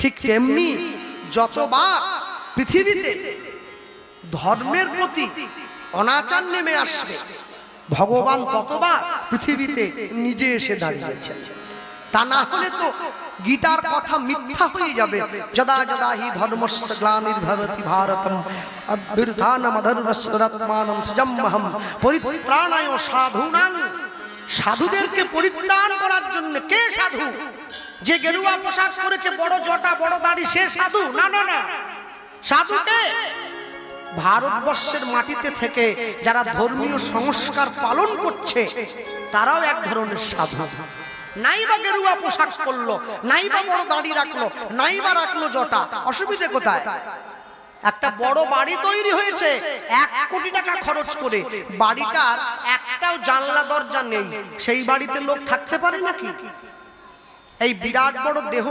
ঠিক তেমনি যতবার পৃথিবীতে ধর্মের প্রতি অনাচার নেমে আসবে। ভগবান ততবার পৃথিবীতে নিজে এসে দাঁড়িয়েছেন তা না হলে তো গীতার কথা মিথ্যা হয়ে যাবে। যদা যদা হি ধর্মস্য গ্লানির্ভবতি ভারতম। অভ্যুত্থানম ধর্মস্বদাত্মানম সজম্মহম পরিত্রাণায় সাধুনাং সাধুদেরকে পরিত্রাণ করার জন্য কে সাধু? যে গেরুয়া পোশাক পরেছে, বড় জটা, বড় দাড়ি, সে সাধু? না না না। সাধু কে? ভারতবর্ষের মাটিতে থেকে যারা ধর্মীয় সংস্কার পালন করছে, তারাও এক ধরনের সাধু। নাই বা গেরুয়া পোশাক পরলো নাই বা বড় দাড়ি রাখল নাই বা রাখল জটা। অসুবিধে কোথায়? একটা বড় বাড়ি তৈরি হয়েছে, এক কোটি টাকা খরচ করে। বাড়িটার একটাও জানলা দরজা নেই। সেই বাড়িতে লোক থাকতে পারে নাকি? এই বিরাট বড় দেহ